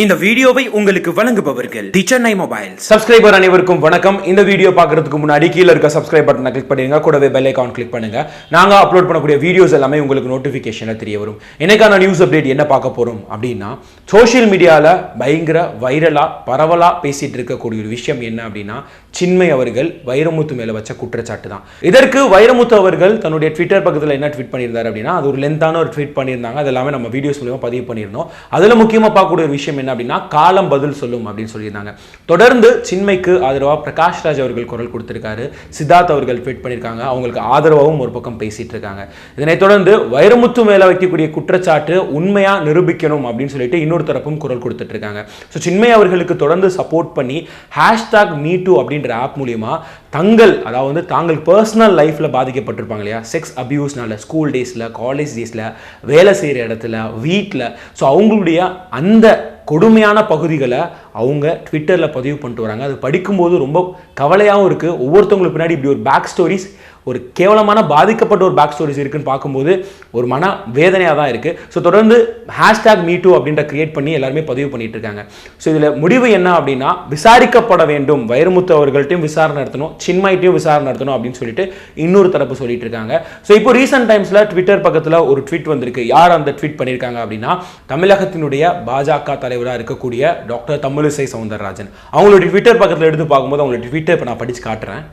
இந்த வீடியோவை உங்களுக்கு வழங்குபவர்கள் தி சென்னை மொபைல் சப்ஸ்கிரைபர் அனைவருக்கும் வணக்கம். இந்த வீடியோ பார்க்கறதுக்கு முன்னாடி கீழே இருக்க சப்ஸ்கிரைப் பட்டனை கிளிக் பண்ணிருங்க கூடவே பெல் ஐக்கான் கிளிக் பண்ணுங்க. நாங்க அப்லோட் பண்ணக்கூடிய வீடியோஸ் எல்லாமே உங்களுக்கு நோட்டிஃபிகேஷனில் தெரிய வரும். என்னைக்கான நியூஸ் அப்டேட் என்ன பார்க்க போறோம் அப்படின்னா சோஷியல் மீடியாவில் பயங்கர வைரலா பரவலா பேசிட்டு இருக்கக்கூடிய ஒரு விஷயம் என்ன அப்படின்னா சின்மை அவர்கள் வைரமுத்து மேல வச்ச குற்றச்சாட்டு தான். இதற்கு வைரமுத்து அவர்கள் தன்னுடைய ட்விட்டர் பக்கத்தில் என்ன ட்வீட் பண்ணியிருந்தார் அப்படின்னா அது ஒரு லென்த்தான ஒரு ட்வீட் பண்ணியிருந்தாங்க. அது எல்லாமே நம்ம வீடியோஸ் மூலியமா பதிவு பண்ணியிருந்தோம். அதில் முக்கியமா பார்க்கக்கூடிய ஒரு விஷயம் என்ன அப்படின்னா காலம் பதில் சொல்லும் அப்படின்னு சொல்லியிருந்தாங்க. தொடர்ந்து சின்மைக்கு ஆதரவா பிரகாஷ் ராஜ் அவர்கள் குரல் கொடுத்துருக்காரு. சித்தார்த் அவர்கள் ட்வீட் பண்ணியிருக்காங்க. அவங்களுக்கு ஆதரவாகவும் ஒரு பக்கம் பேசிட்டு இருக்காங்க. இதனைத் தொடர்ந்து வைரமுத்து மேல வைக்கக்கூடிய குற்றச்சாட்டு உண்மையா நிரூபிக்கணும் அப்படின்னு சொல்லிட்டு இன்னொரு தரப்பும் குரல் கொடுத்துட்டு இருக்காங்க. ஸோ சின்மை அவர்களுக்கு தொடர்ந்து சப்போர்ட் பண்ணி ஹேஷ்டாக் மீ டூ அப்படின்ற ஆப் மூலியமா தங்கள் அதாவது வந்து தாங்கள் பர்சனல் லைஃப்பில் பாதிக்கப்பட்டிருப்பாங்க இல்லையா? செக்ஸ் அபியூஸ்னால ஸ்கூல் டேஸில் காலேஜ் டேஸில் வேலை செய்கிற இடத்துல வீட்டில் ஸோ அவங்களுடைய அந்த கொடுமையான பகுதிகளை அவங்க ட்விட்டரில் பதிவு பண்ணிட்டு வராங்க. அது படிக்கும்போது ரொம்ப கவலையாகவும் இருக்குது ஒவ்வொருத்தவங்களுக்கு பின்னாடி இப்படி ஒரு பேக் ஸ்டோரிஸ் ஒரு கேவலமான பாதிக்கப்பட்ட ஒரு பேக் ஸ்டோரிஸ் இருக்குன்னு பார்க்கும்போது ஒரு மன வேதனையாக தான் இருக்குது ஸோ தொடர்ந்து ஹேஷ்டாக் மீ டூ அப்படின்ற கிரியேட் பண்ணி எல்லாருமே பதிவு பண்ணிட்டு இருக்காங்க. ஸோ இதில் முடிவு என்ன அப்படின்னா விசாரிக்கப்பட வேண்டும். வைரமுத்து அவர்கள்ட்டையும் விசாரணை நடத்தணும். சின்மைட்டையும் விசாரணை நடத்தணும் அப்படின்னு சொல்லிட்டு இன்னொரு தரப்பு சொல்லிட்டு இருக்காங்க. ஸோ இப்போ ரீசெண்ட் டைம்ஸில் ட்விட்டர் பக்கத்தில் ஒரு ட்வீட் வந்திருக்கு. யார் அந்த ட்வீட் பண்ணியிருக்காங்க அப்படின்னா தமிழகத்தினுடைய பாஜக தலைவராக இருக்கக்கூடிய டாக்டர் தமிழிசை சவுந்தரராஜன். அவங்களுடைய ட்விட்டர் பக்கத்தில் எடுத்து பார்க்கும்போது அவங்களுடைய ட்விட்டர் இப்போ நான் படித்து காட்டுறேன்.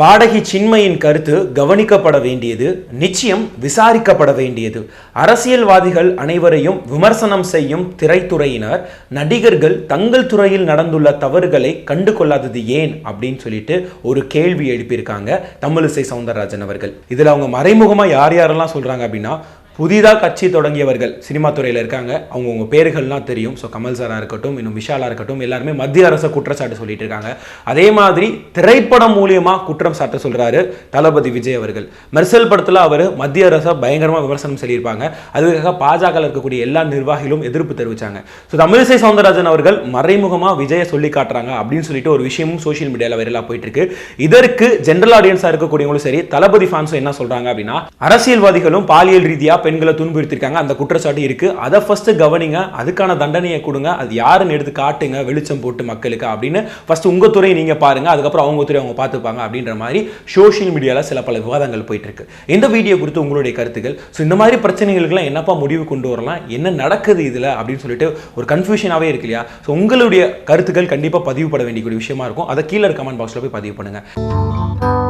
பாடகி சின்மையின் கருத்து கவனிக்கப்பட வேண்டியது நிச்சயம் விசாரிக்கப்பட வேண்டியது. அரசியல்வாதிகள் அனைவரையும் விமர்சனம் செய்யும் திரைத்துறையினர் நடிகர்கள் தங்கள் துறையில் நடந்துள்ள தவறுகளை கண்டு கொள்ளாதது ஏன் அப்படின்னு சொல்லிட்டு ஒரு கேள்வி எழுப்பியிருக்காங்க தமிழிசை சவுந்தரராஜன் அவர்கள். இதில் அவங்க மறைமுகமாக யார் யாரெல்லாம் சொல்றாங்க அப்படின்னா புதிதாக கட்சி தொடங்கியவர்கள் சினிமா துறையில் இருக்காங்க. அவங்க பேர்கள்லாம் தெரியும். ஸோ கமல் சாராக இருக்கட்டும் இன்னும் விஷாலாக இருக்கட்டும் எல்லாருமே மத்திய அரசை குற்றச்சாட்டு சொல்லிட்டு இருக்காங்க. அதே மாதிரி திரைப்படம் மூலியமா குற்றம் சாட்ட சொல்றாரு தளபதி விஜய் அவர்கள். மெர்சல் படத்தில் அவர் மத்திய அரசை பயங்கரமாக விமர்சனம் சொல்லியிருப்பாங்க. அதுக்காக பாஜக இருக்கக்கூடிய எல்லா நிர்வாகிகளும் எதிர்ப்பு தெரிவித்தாங்க ஸோ தமிழிசை சவுந்தரராஜன் அவர்கள் மறைமுகமாக விஜயை சொல்லி காட்டுறாங்க அப்படின்னு சொல்லிட்டு ஒரு விஷயமும் சோஷியல் மீடியாவில் வைரலாக போயிட்டு இருக்கு இதற்கு ஜென்ரல் ஆடியன்ஸாக இருக்கக்கூடியவங்களும் சரி தளபதி ஃபேன்ஸும் என்ன சொல்றாங்க அப்படின்னா அரசியல்வாதிகளும் பாலியல் ரீதியாக பெண்களை துன்புறுத்திருக்காங்க அந்த குற்றச்சாட்டு இருக்கு. அதை ஃபர்ஸ்ட் கவனிங்க அதுக்கான தண்டனையை கொடுங்க. அது யாருன்னு எடுத்து காட்டுங்க வெளிச்சம் போட்டு மக்களுக்கு அப்படின்னு ஃபர்ஸ்ட் உங்க துறையை நீங்க பாருங்க அதுக்கப்புறம் அவங்க துறை அவங்க பார்த்துப்பாங்க அப்படின்ற மாதிரி சோஷியல் மீடியால சில பல விவாதங்கள் போயிட்டு இருக்கு இந்த வீடியோ குறித்து உங்களுடைய கருத்துக்கள். ஸோ இந்த மாதிரி பிரச்சனைகளுக்குலாம் என்னப்பா முடிவு கொண்டு வரலாம்? என்ன நடக்குது இதுல? அப்படின்னு சொல்லிட்டு ஒரு கன்ஃபியூஷனாகவே இருக்கு இல்லையா? ஸோ உங்களுடைய கருத்துக்கள் கண்டிப்பா பதிவுபட வேண்டிய விஷயமா இருக்கும். அதை கீழே கமெண்ட் பாக்ஸில் போய் பதிவு பண்ணுங்கள்